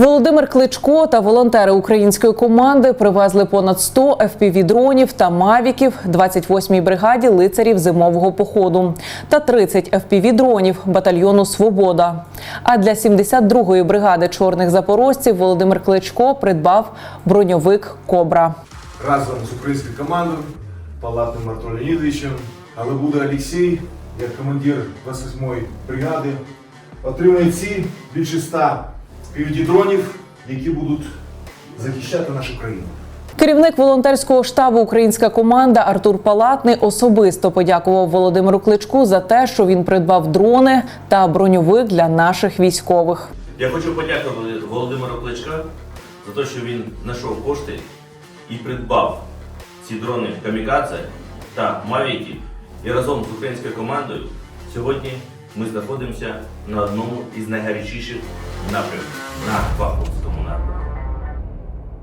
Володимир Кличко та волонтери української команди привезли понад 100 FPV-дронів та мавіків 28-й бригаді лицарів зимового походу та 30 FPV-дронів батальйону Свобода. А для 72-ї бригади чорних запорожців Володимир Кличко придбав броньовик Кобра. разом з українською командою, Палатним Артуром але буде Олексій, як командир 28-ї бригади, отримує ці більше 100 півдідронів, які будуть захищати нашу країну. Керівник волонтерського штабу Українська команда Артур Палатний особисто подякував Володимиру Кличку за те, що він придбав дрони та броньовик для наших військових. Я хочу подякувати Володимиру Кличка за те, що він знайшов кошти і придбав ці дрони Камікадзе та Мавіки. І разом з українською командою сьогодні ми знаходимося на одному із найгарячіших напрямків на Бахмуті.